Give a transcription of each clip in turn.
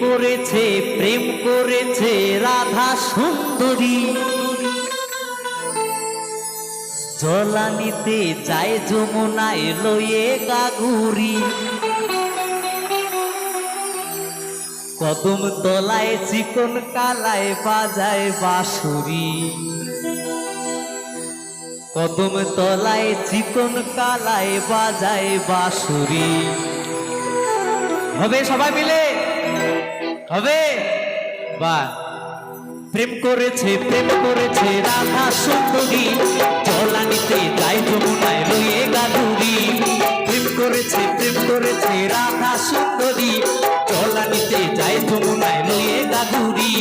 করেছে, প্রেম করেছে রাধা সুন্দরী। জলানিতে যায় যমুনায় লয়ে গাগুরি কদম তলায় চিকন কালায় বাজায় বাঁশুরি। কদম তলায় চিকন কালায় বাজায় বাঁশুরি। হবে সবাই মিলে? হবে? বা প্রেম করেছে প্রেম করেছে রাধা সুন্দরী। জলানিতে যাই যমুনায় রয়ে গাধুরি। প্রেম করেছে প্রেম করেছে রাধা সুন্দরী। জলানিতে যাই যমুনায় রয়ে গাধুরি।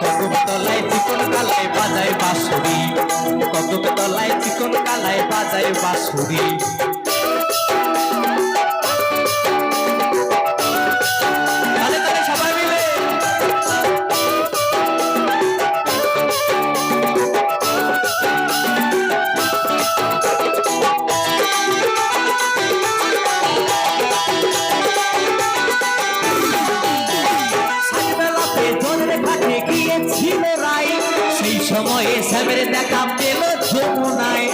কদম তলায় চিকন কালায় বাজায় বাঁশুরি। কদম তলায় চিকন কালায় বাজায় বাঁশুরি। গিয়েছিল রাই সেই সময়ে শ্যামের দেখা পেল যমুনায়।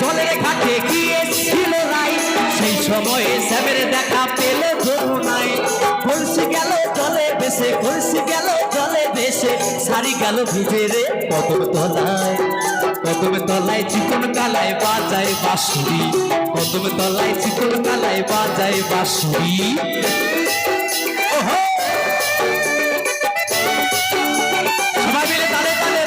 জলের ঘাটে গিয়েছিল রাই সেই সময়ে শ্যামের দেখা পেল যমুনায়। কলসি গেল জলে বেসে কলসি গেল জলে বেসে সারি গেল ভিজে রে কদম তলায় কদম তলায় চিকন কালায় বাজায় বাঁশুরি। কদম তলায় চিকন কালায় বাজায় বাঁশুরি। ওহো! সবাই মিলে তালে তালে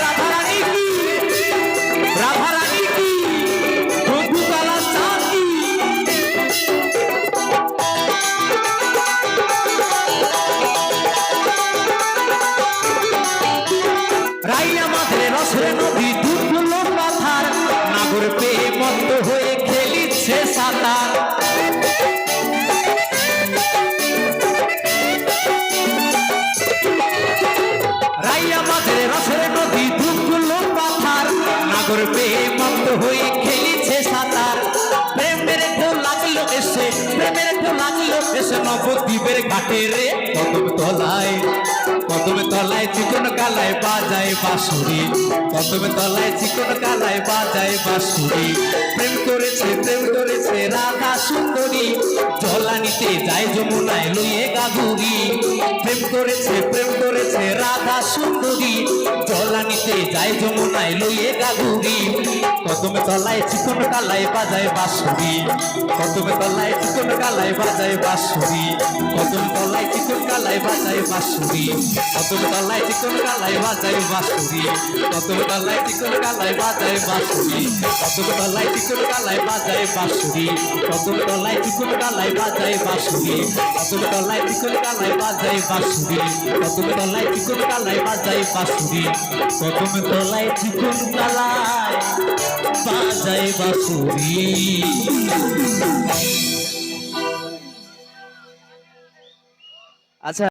এসে প্রেমের লাগল। এসে নবদ্বীপের ঘাটে রে, কদম তলায় কদম তলায় চিকন কালায় বাজায় বাঁশুরি। কদম তলায় চিকন কালায় বাজায় বাঁশুরি। প্রেম করেছে প্রেম করেছে রাধা সুন্দরী। জলানিতে যায় যমুনায় লইয়ে গাধুরি। প্রেম করেছে প্রেম করেছে রাধা সুন্দরী। জলানিতে যায় যমুনায় লইয়ে গাধুরি। কদমে তলায় চিকন কালায় বাজায় বাঁশুরি কদমে তলায় চিকন কালায় বাজায় বাঁশুরি কদম তলায় চিকন কালায় বাজায় বাঁশুরি কদম তলায় চিকন কালায় বাজায় বাঁশুরি কদম তলায় চিকন কালায় বাজায় বাঁশুরি কদম তলায় চিকন কালায় বাজায় বাঁশুরি কদম তলায় চিকন কালায় বাজায় বাঁশুরি কদম তলায় চিকন কালায় বাজায় বাঁশুরি কদম তলায় চিকন কালায় বাজায় বাঁশুরি কদম তলায় চিকন কালায় বাজাই বাসুরি আচ্ছা